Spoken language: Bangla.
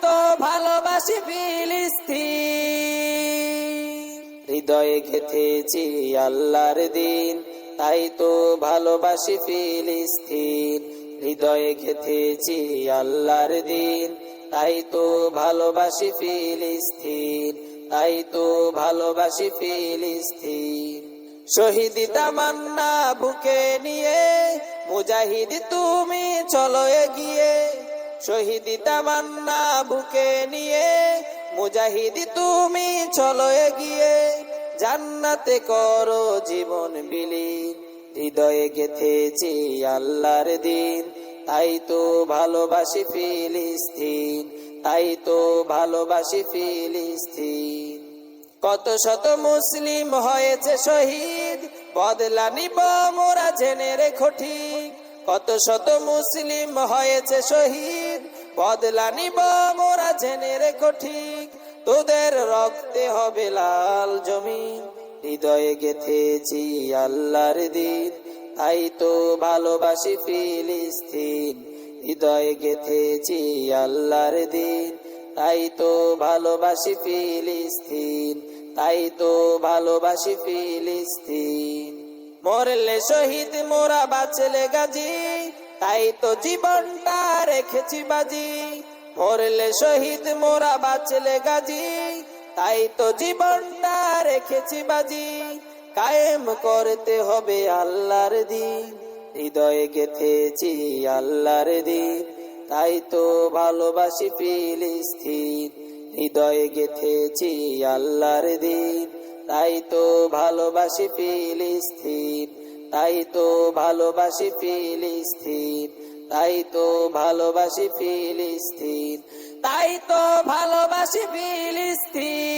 তো ভালোবাসি ফিলিস্তিন। হৃদয়ে গেথেছি আল্লাহর দিন, তাই তো ভালোবাসি ফিলিস্তিন। হৃদয়ে গেথেছি আল্লাহর দিন, তাই তো ভালোবাসি ফিলিস্তিন। তাই তো ভালোবাসি ফিলিস্তিন। শহীদ তামান্না বুকে নিয়ে, মুজাহিদ তুমি চলো এগিয়ে। শহীদ তামান্না বুকে নিয়ে, মুজাহিদি তুমি চলো এগিয়ে, জান্নাতে করো জীবন বিলীন। হৃদয়ে গেথেছি আল্লাহর দিন, তাই তো ভালোবাসি ফিলিস্তিন, তাই তো ভালোবাসি ফিলিস্তিন। কত শত মুসলিম হয়েছে শহীদ, বদলা নিব জেনে রেখো ঠিক। কত শত মুসলিম হয়েছে শহীদ। বদলা নিব মোরা জেনে রেখো ঠিক। তোদের রক্তে হবে লাল জমিন। হৃদয়ে গেথেছি আল্লাহর দিন। তাই তো ভালোবাসি ফিলিস্তিন। হৃদয়ে গেথেছি আল্লাহর দিন। তাই তো ভালোবাসি ফিলিস্তিন। তাই তো ভালোবাসি ফিলিস্তিন। মরলে শহীদ মোরা বাঁচলে গাজী। তাই তো জীবনটা রেখেছি বাজি। মরলে শহীদ মোরা বাঁচলে গাজী। তাই তো জীবনটা রেখেছি বাজি। কায়েম করতে হবে আল্লাহর দিন। হৃদয়ে গেথেছি আল্লাহর দিন। তাই তো ভালোবাসি ফিলিস্তিন। হৃদয়ে গেথেছি আল্লাহর দিন। তাই তো ভালোবাসি ফিলিস্তিন, তাই তো ভালোবাসি ফিলিস্তিন, তাই তো ভালোবাসি ফিলিস্তিন, তাই তো ভালোবাসি ফিলিস্তিন।